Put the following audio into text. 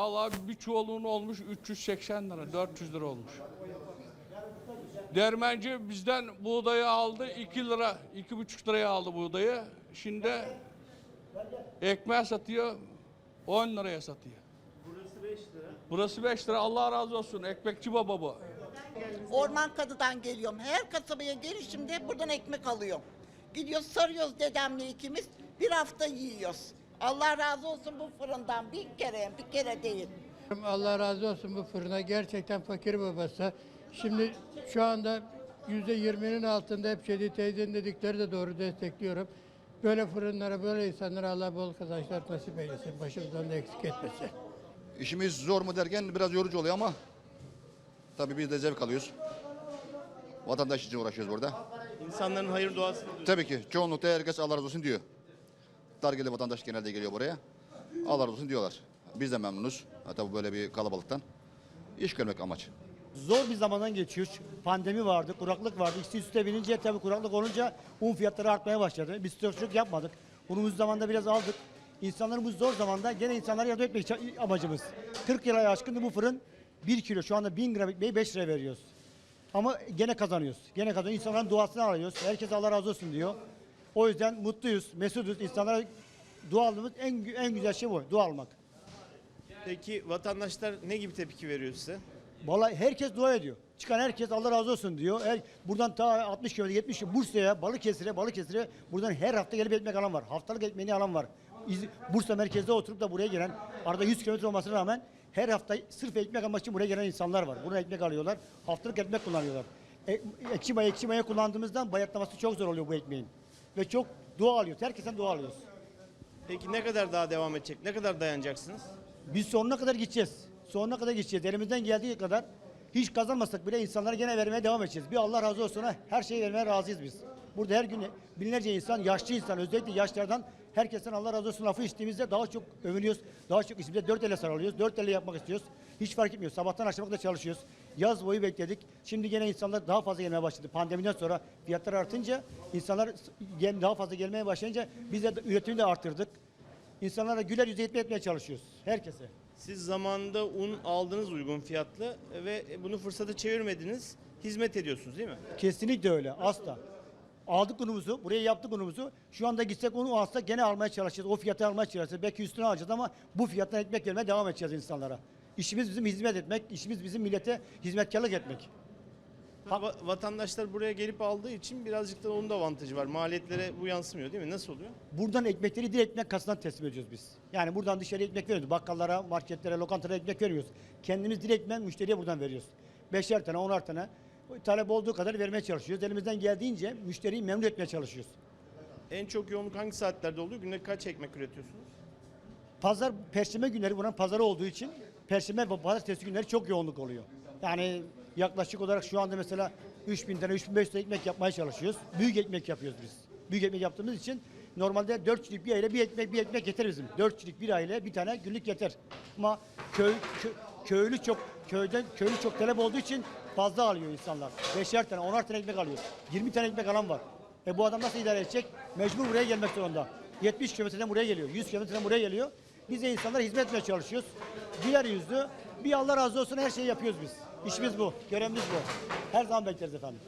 Vallahi bir çuvalığın olmuş 380 lira, 400 lira olmuş. Dermenci bizden buğdayı aldı 2 lira, 2,5 liraya aldı buğdayı. Şimdi ekmeğe satıyor 10 liraya satıyor. Burası 5 lira. Burası 5 lira Allah razı olsun. Ekmekçi baba bu. Orman Kadı'dan geliyorum. Her kasabaya gelişimde buradan ekmek alıyorum. Gidiyoruz sarıyoruz dedemle ikimiz. Bir hafta yiyoruz. Allah razı olsun bu fırından bir kere bir kere değil. Allah razı olsun bu fırına gerçekten fakir babası. Şimdi şu anda yüzde yirminin altında hep Şedi teyzenin dedikleri de doğru destekliyorum. Böyle fırınlara, böyle insanlara Allah bol kazançlar nasip eylesin. Başımızdan da eksik etmesin. İşimiz zor mu derken biraz yorucu oluyor ama tabii biz de zevk alıyoruz. Vatandaş için uğraşıyoruz burada. İnsanların hayır duası diyor. Tabii ki çoğunlukta herkes Allah razı olsun diyor. Dargeli vatandaş genelde geliyor buraya. Allah razı olsun diyorlar. Biz de memnunuz. Bu böyle bir kalabalıktan. İş görmek amaç. Zor bir zamandan geçiyoruz. Pandemi vardı, kuraklık vardı. İkisi üste binince tabii kuraklık olunca un fiyatları artmaya başladı. Biz stokçuluk yapmadık. Unumuzu zamanda biraz aldık. İnsanlarımız zor zamanda gene insanlara yardım etmek amacımız. 40 yıla aşkın bu fırın 1 kilo şu anda 1000 gram ekmeği 5 lira veriyoruz. Ama gene kazanıyoruz. Gene kazanıyoruz. İnsanların duasını alıyoruz. Herkes Allah razı olsun diyor. O yüzden mutluyuz, mesuduz. İnsanlara dua aldığımız en, en güzel şey bu. Dua almak. Peki vatandaşlar ne gibi tepki veriyor size? Vallahi herkes dua ediyor. Çıkan herkes Allah razı olsun diyor. Her, buradan ta 60 km 70 km Bursa'ya, Balıkesir'e, Balıkesir'e buradan her hafta gelip ekmek alan var. Haftalık ekmeğini alan var. İz- Bursa merkezde oturup da buraya gelen, arada 100 km olmasına rağmen her hafta sırf ekmek almak için buraya gelen insanlar var. Buradan ekmek alıyorlar. Haftalık ekmek kullanıyorlar. E, ekşi maya, ekşi maya kullandığımızdan bayatlaması çok zor oluyor bu ekmeğin. Ve çok dua alıyoruz. Herkesten dua alıyoruz. Peki ne kadar daha devam edecek? Ne kadar dayanacaksınız? Biz sonuna kadar gideceğiz. Sonuna kadar gideceğiz. Elimizden geldiği kadar hiç kazanmasak bile insanlara gene vermeye devam edeceğiz. Bir Allah razı olsun her şeyi vermeye razıyız biz. Burada her gün binlerce insan, yaşlı insan, özellikle yaşlardan herkesten Allah razı olsun lafı içtiğimizde daha çok övünüyoruz. Daha çok işimize dört elle sarılıyoruz. Dört elle yapmak istiyoruz. Hiç fark etmiyor. Sabahtan akşama kadar çalışıyoruz. Yaz boyu bekledik. Şimdi gene insanlar daha fazla gelmeye başladı. Pandemiden sonra fiyatlar artınca insanlar gel- daha fazla gelmeye başlayınca biz de üretimi de arttırdık. İnsanlara güler yüzle hizmet etmeye çalışıyoruz. Herkese. Siz zamanında un aldınız uygun fiyatlı ve bunu fırsata çevirmediniz. Hizmet ediyorsunuz değil mi? Kesinlikle öyle. Asla. Aldık unumuzu, buraya yaptık unumuzu. Şu anda gitsek onu alsak gene almaya çalışacağız. O fiyatı almaya çalışacağız. Belki üstüne alacağız ama bu fiyattan ekmek vermeye devam edeceğiz insanlara. İşimiz bizim hizmet etmek, işimiz bizim millete hizmetkarlık etmek. Va- vatandaşlar buraya gelip aldığı için birazcık da onun da avantajı var. Maliyetlere bu yansımıyor değil mi? Nasıl oluyor? Buradan ekmekleri direkt ekmek kasasından teslim ediyoruz biz. Yani buradan dışarı ekmek veriyoruz. Bakkallara, marketlere, lokantalara ekmek vermiyoruz. Kendimiz direktmen müşteriye buradan veriyoruz. Beşer tane, onar tane. Talep olduğu kadar vermeye çalışıyoruz. Elimizden geldiğince müşteriyi memnun etmeye çalışıyoruz. En çok yoğunluk hangi saatlerde oluyor? Günde kaç ekmek üretiyorsunuz? Pazar, perşembe günleri buranın pazarı olduğu için perşembe ve pazartesi günleri çok yoğunluk oluyor. Yani yaklaşık olarak şu anda mesela 3000 tane, 3500 tane ekmek yapmaya çalışıyoruz. Büyük ekmek yapıyoruz biz. Büyük ekmek yaptığımız için normalde 4 kişilik bir aile bir ekmek bir ekmek yeter bizim. 4 kişilik bir aile bir tane günlük yeter. Ama köy, kö- köylü çok köyden köylü çok talep olduğu için fazla alıyor insanlar. Beşer tane, onar tane ekmek alıyor. 20 tane ekmek alan var. E bu adam nasıl idare edecek? Mecbur buraya gelmek zorunda. 70 kilometreden buraya geliyor, 100 kilometreden buraya geliyor. Biz de insanlara hizmet etmeye çalışıyoruz. Güler yüzlü, bir Allah razı olsun her şeyi yapıyoruz biz. İşimiz bu, görevimiz bu. Her zaman bekleriz efendim.